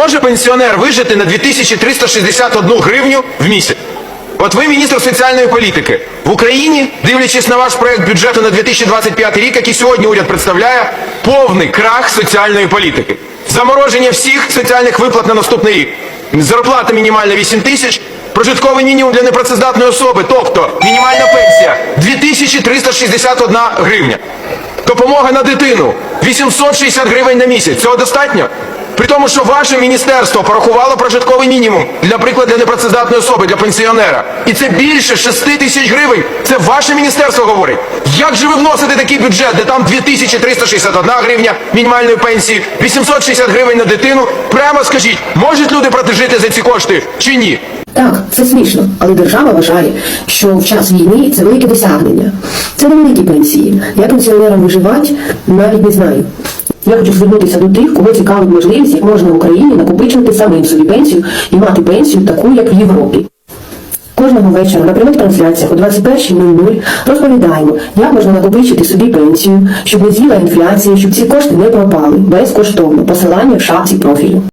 Може пенсіонер вижити на 2361 гривню в місяць? От ви міністр соціальної політики. В Україні, дивлячись на ваш проект бюджету на 2025 рік, який сьогодні уряд представляє, повний крах соціальної політики. Замороження всіх соціальних виплат на наступний рік. Зарплата мінімальна 8 тисяч, прожитковий мінімум для непрацездатної особи, тобто мінімальна пенсія 2361 гривня. Допомога на дитину 860 гривень на місяць. Цього достатньо? При тому, що ваше міністерство порахувало прожитковий мінімум, для прикладу, для непрацездатної особи, для пенсіонера. І це більше 6 тисяч гривень. Це ваше міністерство говорить. Як же ви вносите такий бюджет, де там 2361 гривня мінімальної пенсії, 860 гривень на дитину? Прямо скажіть, можуть люди протижити за ці кошти чи ні? Так, це смішно, але держава вважає, що в час війни це велике досягнення. Це невеликі пенсії. Я пенсіонерам виживати навіть не знаю. Я хочу звернутися до тих, кого цікавить можливість, як можна в Україні накопичувати самим собі пенсію і мати пенсію таку, як в Європі. Кожного вечора на прямих трансляціях о 21.00 розповідаємо, як можна накопичити собі пенсію, щоб не з'їла інфляція, щоб ці кошти не пропали безкоштовно. Посилання в шапці профілю.